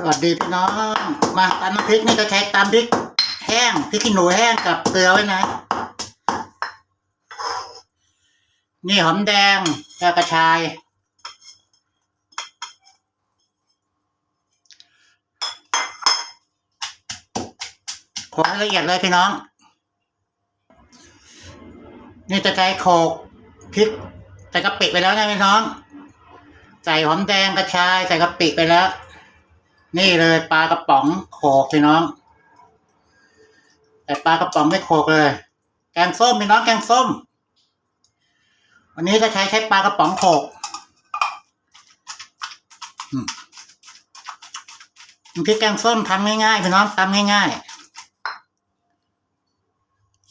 สวัสดีพี่น้อง มาตำน้ำพริกนี่จะใช้ตำพริก แห้งพริกขี้หนูแห้งกับเกลือไว้นะ นี่หอมแดงแล้วกระชาย โขลกละเอียดเลยพี่น้อง นี่จะใช้โขลกพริกใส่กะปิไปแล้วนะพี่น้อง ใส่หอมแดงกระชายใส่กะปิไปแล้ว นี่เลยปลากระป๋องโขกพี่น้อง แต่ปลากระป๋องไม่โขกเลย แกงส้มพี่น้องแกงส้ม วันนี้จะใช้ใช้ปลากระป๋องโขกอืมน้ำพริกแกงส้มทำง่ายๆพี่น้องทำง่ายๆ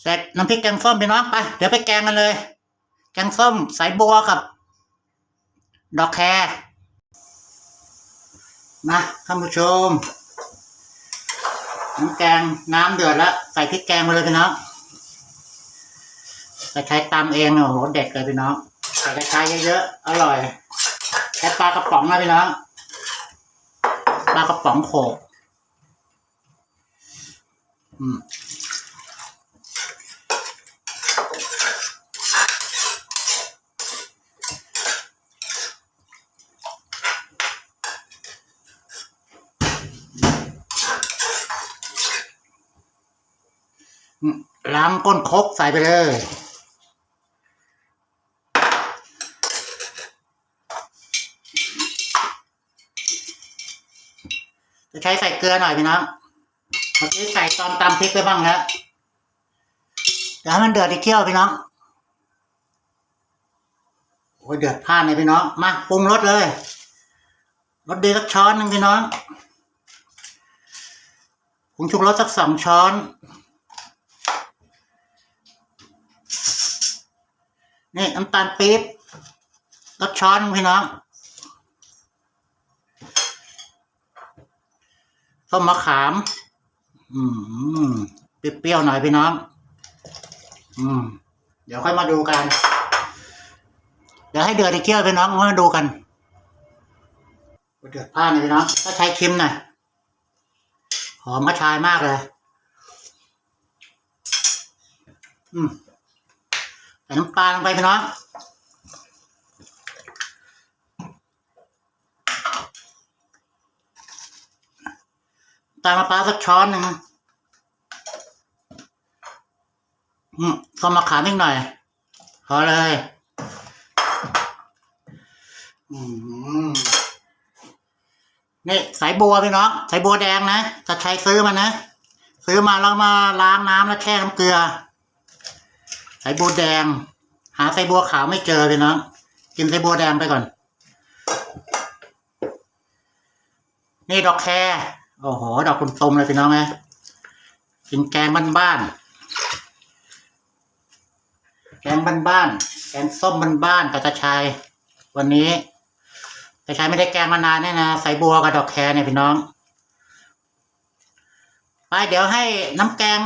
เสร็จน้ำพริกแกงส้มพี่น้องไปเดี๋ยวไปแกงกันเลย แกงส้มสายบัวกับ ดอกแคร นะท่านผู้ชม น้ำแกงน้ำเดือดแล้วใส่พริกแกงมาเลยพี่น้องจะใช้ตำเองโอ้โหเด็ดเลยพี่น้องใส่กระชายเยอะๆอร่อยใช้ปลากระป๋องนะพี่น้องปลากระป๋องโขกอืม ล้างก้นคกใส่ไปเลย จะใช้ใส่เกลือหน่อยพี่น้องเมื่อกี้ใส่ตอนตำพริกไปบ้างแล้วเดี๋ยวให้มันเดือดอีกเที่ยวพี่น้องโอ้ยเดือดพลาดเลยพี่น้อง มาปรุงรสเลยรสดีสักช้อนหนึ่งพี่น้องผงชูรสสักสองช้อน นี่น้ำตาลปี๊บรสช้อนพี่น้องส้มมะขาม อืมเปรี้ยวๆหน่อยพี่น้อง อืม เดี๋ยวค่อยมาดูกัน เดี๋ยวให้เดือดอีกเที่ยวพี่น้องมาดูกันเดือดผ้าเลยพี่น้องก็ใช้คิมหน่อยหอมกระชายมากเลย อืม ใส่น้ำปลาลงไปพี่น้องตามมะพร้าวสักช้อนหนึ่งอืมส้มมะขามนิดหน่อย พอเลย อืมนี่สายบัวพี่น้องสายบัวแดงนะจะใช้ซื้อมานะ ซื้อมาแล้วมาล้างน้ำแล้วแช่น้ำเกลือายบัวแดง หาสายบัวขาวไม่เจอพี่น้องกินสายบัวแดงไปก่อน นี่ดอกแครโอ้โห ดอกตุ่มๆเลยพี่น้องไงกินแกงบ้านๆ แกงบ้านๆ แกงส้มบ้านๆกับกระชาย วันนี้กระชายไม่ได้แกงมานานแน่นะใสายบัวกับดอกแครเนี่ยพี่น้อง ไปเดี๋ยวให้น้ำแกง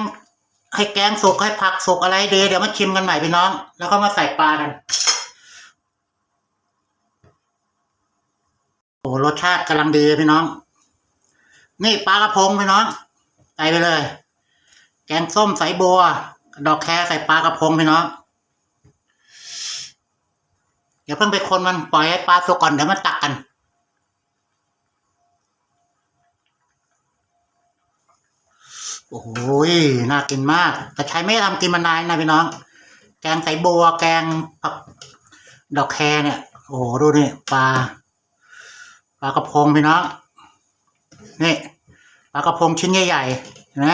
ให้แกงสุกให้ผักสุกอะไรเดีเดี๋ยวมาชิมกันใหม่พี่น้อง แล้วก็มาใส่ปลากัน โอ้รสชาติกำลังดีพี่น้อง นี่ปลากระพงพี่น้องใส่ไปเลย แกงส้มใส่บัว ดอกแครใส่ปลากระพงพี่น้องอย่าเพิ่งไปคนมันปล่อยให้ปลาสุกก่อนเดี๋ยวมันตักกัน โอ้โหน่ากินมาก แต่ใช้ไม่ทำกินมานานนะพี่น้อง แกงใส่บัวแกงผักดอกแครเนี่ย โอ้โหดูนี่ปลาปลากระพงพี่น้อง นี่ปลากระพงชิ้นใหญ่ๆเห็นไหม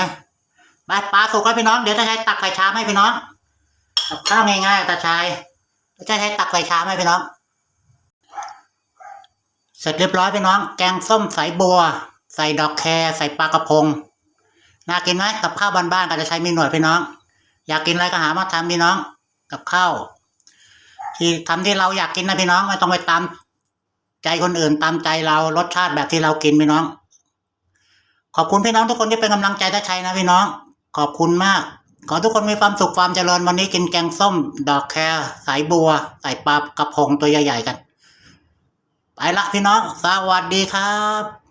ไปลาสุกแล้วพี่น้องเดี๋ยวจะใช้ตักใส่ชามให้พี่น้องกับข้าวง่ายๆตาชายจะใช้ตักใส่ชามให้พี่น้อง เสร็จเรียบร้อยพี่น้อง แกงส้มใส่บัว ใส่ดอกแครใส่ปลากระพง น่ากินไหมกับข้าวบ้านๆก็จะใช้มีหน่วยพี่น้อง อยากกินอะไรก็หามาทำพี่น้อง กับข้าวที่ทำที่เราอยากกินนะพี่น้องไม่ต้องไปตามใจคนอื่นตามใจเรารสชาติแบบที่เรากินพี่น้อง ขอบคุณพี่น้องทุกคนที่เป็นกำลังใจท่าชัยนะพี่น้อง ขอบคุณมาก ขอทุกคนมีความสุขความเจริญวันนี้กินแกงส้ม ดอกแครสายบัวใส่ปลากระพงตัวใหญ่ๆกัน ไปละพี่น้อง สวัสดีครับ